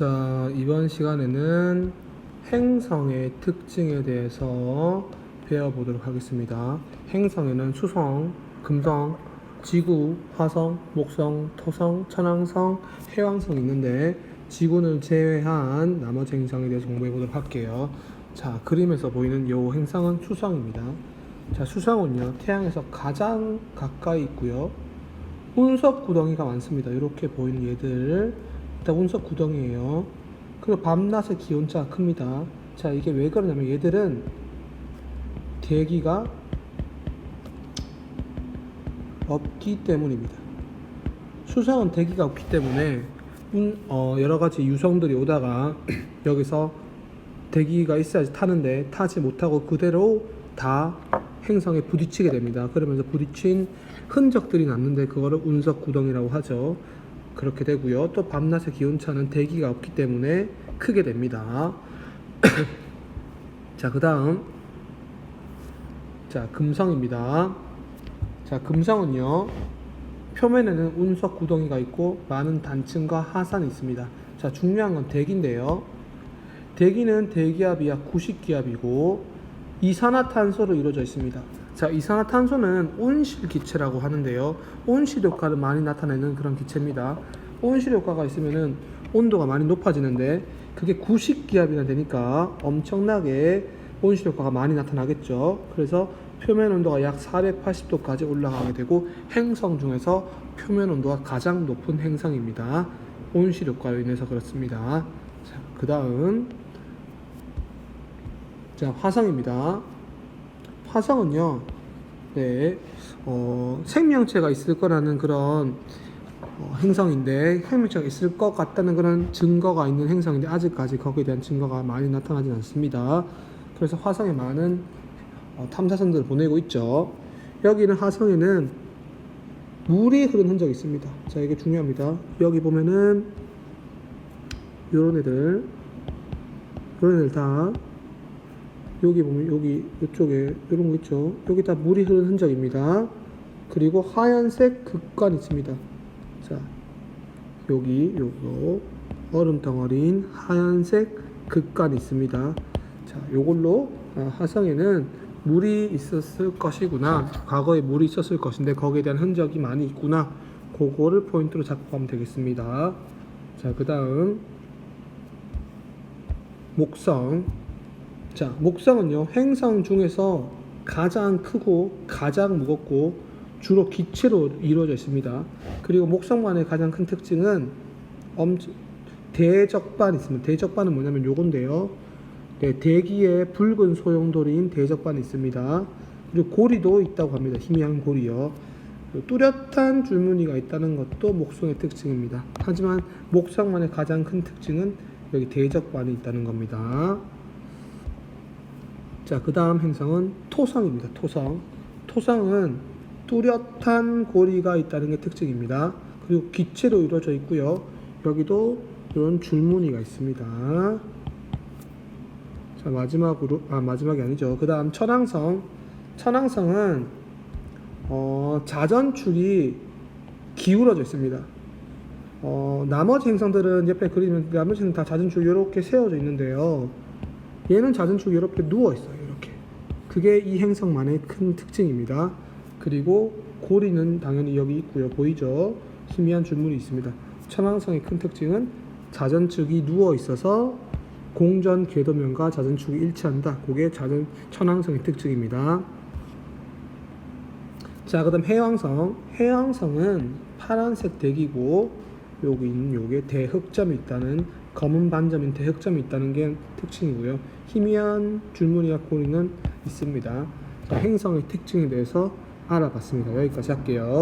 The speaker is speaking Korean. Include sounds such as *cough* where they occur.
자, 이번 시간에는 행성의 특징에 대해서 배워보도록 하겠습니다. 행성에는 수성, 금성, 지구, 화성, 목성, 토성, 천왕성, 해왕성이 있는데 지구를 제외한 나머지 행성에 대해서 공부해 보도록 할게요. 자, 그림에서 보이는 이 행성은 수성입니다. 자, 수성은요, 태양에서 가장 가까이 있고요. 운석 구덩이가 많습니다. 이렇게 보이는 얘들 일단 운석 구덩이에요. 그리고 밤낮의 기온차가 큽니다. 자 이게 왜 그러냐면 얘들은 대기가 없기 때문입니다. 수성은 대기가 없기 때문에 운- 어, 여러 가지 유성들이 오다가 *clears throat* 여기서 대기가 있어야지 타는데 타지 못하고 그대로 다 행성에 부딪히게 됩니다. 그러면서 부딪힌 흔적들이 났는데 그거를 운석 구덩이라고 하죠. 그렇게 되고요. 또 밤낮의 기온차는 대기가 없기 때문에 크게 됩니다. *coughs* 자, 그 다음 자, 금성입니다. 자, 금성은요. 표면에는 운석 구덩이가 있고 많은 단층과 하산이 있습니다. 자, 중요한 건 대기인데요. 대기는 대기압이 약 90기압이고 이산화탄소로 이루어져 있습니다. 자, 이산화탄소는 온실 기체라고 하는데요. 온실 효과를 많이 나타내는 그런 기체입니다. 온실 효과가 있으면은 온도가 많이 높아지는데 그게 90기압이나 되니까 엄청나게 온실 효과가 많이 나타나겠죠. 그래서 표면 온도가 약 480도까지 올라가게 되고 행성 중에서 표면 온도가 가장 높은 행성입니다. 온실 효과로 인해서 그렇습니다. 자, 그다음 자, 화성입니다. 화성은요, 네, 어, 생명체가 있을 거라는 그런 어, 행성인데, 생명체가 있을 것 같다는 그런 증거가 있는 행성인데, 아직까지 거기에 대한 증거가 많이 나타나진 않습니다. 그래서 화성에 많은 어, 탐사선들을 보내고 있죠. 여기는 화성에는 물이 흐르는 흔적이 있습니다. 자, 이게 중요합니다. 여기 보면은, 요런 애들, 요런 애들 다 여기 보면 여기 이쪽에 이런 거 있죠. 여기 다 물이 흐르는 흔적입니다. 그리고 하얀색 극관 있습니다. 자, 여기 요거 얼음 덩어리인 하얀색 극관 있습니다. 자, 요걸로 아, 화성에는 물이 있었을 것이구나. 과거에 물이 있었을 것인데 거기에 대한 흔적이 많이 있구나. 그거를 포인트로 잡고 가면 되겠습니다. 자, 그 다음 목성 자, 목성은요, 행성 중에서 가장 크고 가장 무겁고 주로 기체로 이루어져 있습니다. 그리고 목성만의 가장 큰 특징은 엄청 대적반이 있습니다. 대적반은 뭐냐면 요건데요. 네, 대기의 붉은 소용돌이인 대적반이 있습니다. 그리고 고리도 있다고 합니다. 희미한 고리요. 뚜렷한 줄무늬가 있다는 것도 목성의 특징입니다. 하지만 목성만의 가장 큰 특징은 여기 대적반이 있다는 겁니다. 자, 그 다음 행성은 토성입니다. 토성. 토성은 뚜렷한 고리가 있다는 게 특징입니다. 그리고 기체로 이루어져 있고요. 여기도 이런 줄무늬가 있습니다. 자, 마지막으로, 아, 마지막이 아니죠. 그 다음 천왕성. 천왕성은, 어, 자전축이 기울어져 있습니다. 어, 나머지 행성들은 옆에 그리면 나머지 행성 다 자전축이 이렇게 세워져 있는데요. 얘는 자전축이 이렇게 누워 있어요. 그게 이 행성만의 큰 특징입니다. 그리고 고리는 당연히 여기 있고요. 보이죠? 희미한 줄무늬 있습니다. 천왕성의 큰 특징은 자전축이 누워 있어서 공전 궤도면과 자전축이 일치한다. 그게 자전 천왕성의 특징입니다. 자, 그다음 해왕성. 해왕성은 파란색 대기고 여기 있는 요게 대흑점이 있다는 검은 반점인 대흑점이 있다는 게 특징이고요. 희미한 줄무늬와 고리는 있습니다. 자, 행성의 특징에 대해서 알아봤습니다. 여기까지 할게요.